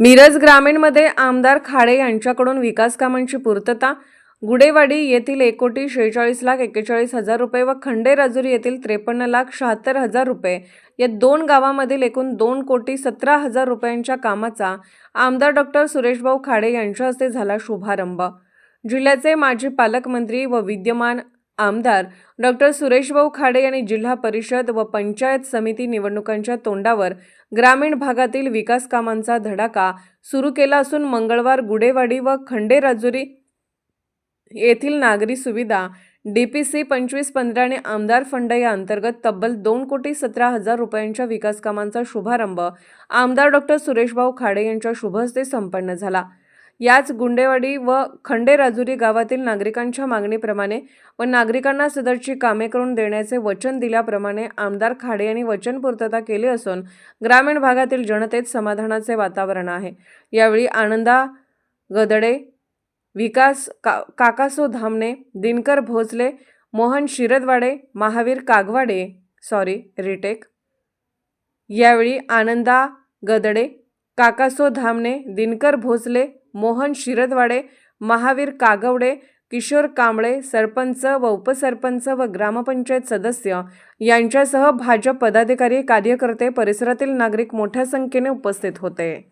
मिरज ग्रामीणमध्ये आमदार खाडे यांच्याकडून विकास कामांची पूर्तता. गुडेवाडी येथील एक कोटी शेहेचाळीस लाख एक्केचाळीस हजार रुपये व खंडे राजुरी येथील त्रेपन्न लाख शहात्तर हजार रुपये या दोन गावामधील एकूण दोन कोटी सतरा हजार रुपयांच्या कामाचा आमदार डॉक्टर सुरेशभाऊ खाडे यांच्या हस्ते झाला शुभारंभ. जिल्ह्याचे माजी पालकमंत्री व विद्यमान आमदार डॉक्टर सुरेशभाऊ खाडे यांनी जिल्हा परिषद व पंचायत समिती निवडणुकांच्या तोंडावर ग्रामीण भागातील विकास कामांचा धडाका सुरू केला असून मंगळवार गुडेवाडी व खंडेराजुरी येथील नागरी सुविधा डी पी सी पंचवीस पंधरा आणि आमदार फंड या अंतर्गत तब्बल दोन कोटी सतरा हजार रुपयांच्या विकास कामांचा शुभारंभ आमदार डॉक्टर सुरेशभाऊ खाडे यांच्या शुभहस्ते संपन्न झाला. याच गुंडेवाडी व खंडेराजुरी गावातील नागरिकांच्या मागणीप्रमाणे व नागरिकांना सदरची कामे करून देण्याचे वचन दिल्याप्रमाणे आमदार खाडे यांनी वचनपूर्तता केली असून ग्रामीण भागातील जनतेत समाधानाचे वातावरण आहे. यावेळी आनंदा गदडे विकास का काकासो धामणे दिनकर भोसले मोहन शिरदवाडे महावीर कागवाडे सॉरी रिटेक. यावेळी आनंदा गदडे काकासो धामणे दिनकर भोसले मोहन शिरदवाडे महावीर कागवडे किशोर कांबळे सरपंच व उपसरपंच व ग्रामपंचायत सदस्य यांच्यासह भाजप पदाधिकारी कार्यकर्ते परिसरातील नागरिक मोठ्या संख्येने उपस्थित होते.